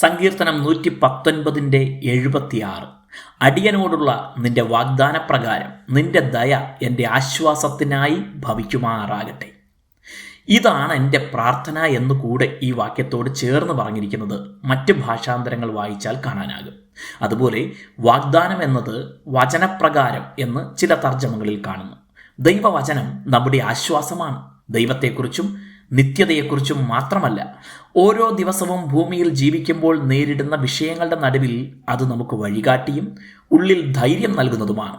സങ്കീർത്തനം നൂറ്റി പത്തൊൻപതിന്റെ എഴുപത്തിയാറ്. അടിയനോടുള്ള നിന്റെ വാഗ്ദാനപ്രകാരം നിന്റെ ദയ എന്റെ ആശ്വാസത്തിനായി ഭവിക്കുമാറാകട്ടെ. ഇതാണ് എന്റെ പ്രാർത്ഥന എന്ന് കൂടെ ഈ വാക്യത്തോട് ചേർന്ന് പറഞ്ഞിരിക്കുന്നത് മറ്റ് ഭാഷാന്തരങ്ങൾ വായിച്ചാൽ കാണാനാകും. അതുപോലെ വാഗ്ദാനം എന്നത് വചനപ്രകാരം എന്ന് ചില തർജമകളിൽ കാണുന്നു. ദൈവവചനം നമ്മുടെ ആശ്വാസമാണ്. ദൈവത്തെക്കുറിച്ചും നിത്യതയെക്കുറിച്ചും മാത്രമല്ല ഓരോ ദിവസവും ഭൂമിയിൽ ജീവിക്കുമ്പോൾ നേരിടുന്ന വിഷയങ്ങളുടെ നടുവിൽ അത് നമുക്ക് വഴികാട്ടിയും ഉള്ളിൽ ധൈര്യം നൽകുന്നതുമാണ്.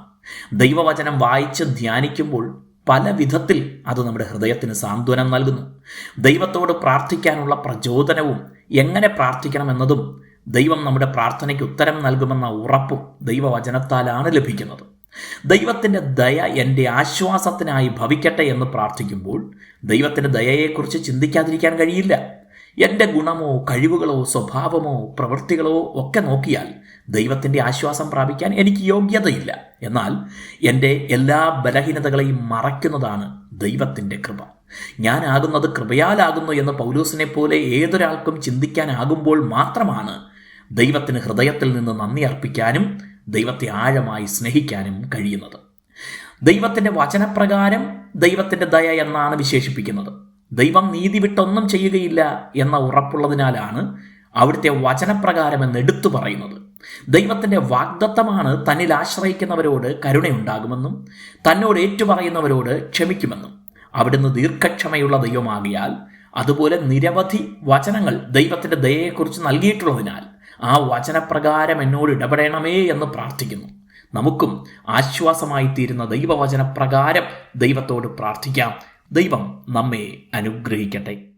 ദൈവവചനം വായിച്ച് ധ്യാനിക്കുമ്പോൾ പല വിധത്തിൽ അത് നമ്മുടെ ഹൃദയത്തിന് സാന്ത്വനം നൽകുന്നു. ദൈവത്തോട് പ്രാർത്ഥിക്കാനുള്ള പ്രചോദനവും എങ്ങനെ പ്രാർത്ഥിക്കണമെന്നതും ദൈവം നമ്മുടെ പ്രാർത്ഥനയ്ക്ക് ഉത്തരം നൽകുമെന്ന ഉറപ്പും ദൈവവചനത്താലാണ് ലഭിക്കുന്നത്. ദൈവത്തിന്റെ ദയ എന്റെ ആശ്വാസത്തിനായി ഭവിക്കട്ടെ എന്ന് പ്രാർത്ഥിക്കുമ്പോൾ ദൈവത്തിന്റെ ദയയെക്കുറിച്ച് ചിന്തിക്കാതിരിക്കാൻ കഴിയില്ല. എന്റെ ഗുണമോ കഴിവുകളോ സ്വഭാവമോ പ്രവൃത്തികളോ ഒക്കെ നോക്കിയാൽ ദൈവത്തിന്റെ ആശ്വാസം പ്രാപിക്കാൻ എനിക്ക് യോഗ്യതയില്ല. എന്നാൽ എന്റെ എല്ലാ ബലഹീനതകളെയും മറയ്ക്കുന്നതാണ് ദൈവത്തിന്റെ കൃപ. ഞാനാകുന്നത് കൃപയാലാകുന്നു എന്ന് പൗലൂസിനെ പോലെ ഏതൊരാൾക്കും ചിന്തിക്കാനാകുമ്പോൾ മാത്രമാണ് ദൈവത്തിന് ഹൃദയത്തിൽ നിന്ന് നന്ദി അർപ്പിക്കാനും ദൈവത്തെ ആഴമായി സ്നേഹിക്കാനും കഴിയുന്നത്. ദൈവത്തിന്റെ വചനപ്രകാരം ദൈവത്തിന്റെ ദയ എന്നാണ് വിശേഷിപ്പിക്കുന്നത്. ദൈവം നീതി വിട്ടൊന്നും ചെയ്യുകയില്ല എന്ന ഉറപ്പുള്ളതിനാലാണ് അവിടുത്തെ വചനപ്രകാരം എന്ന് എടുത്തു പറയുന്നത്. ദൈവത്തിന്റെ വാഗ്ദത്തമാണ് തന്നിൽ ആശ്രയിക്കുന്നവരോട് കരുണയുണ്ടാകുമെന്നും തന്നോട് ഏറ്റുപറയുന്നവരോട് ക്ഷമിക്കുമെന്നും. അവിടുന്ന് ദീർഘക്ഷമയുള്ള ദൈവമാകിയാൽ അതുപോലെ നിരവധി വചനങ്ങൾ ദൈവത്തിന്റെ ദയയെക്കുറിച്ച് നൽകിയിട്ടുള്ളതിനാൽ ആ വചനപ്രകാരം എന്നോട് ഇടപെടണമേ എന്ന് പ്രാർത്ഥിക്കുന്നു. നമുക്കും ആശ്വാസമായി തീരുന്ന ദൈവവചനപ്രകാരം ദൈവത്തോട് പ്രാർത്ഥിക്കാം. ദൈവം നമ്മെ അനുഗ്രഹിക്കട്ടെ.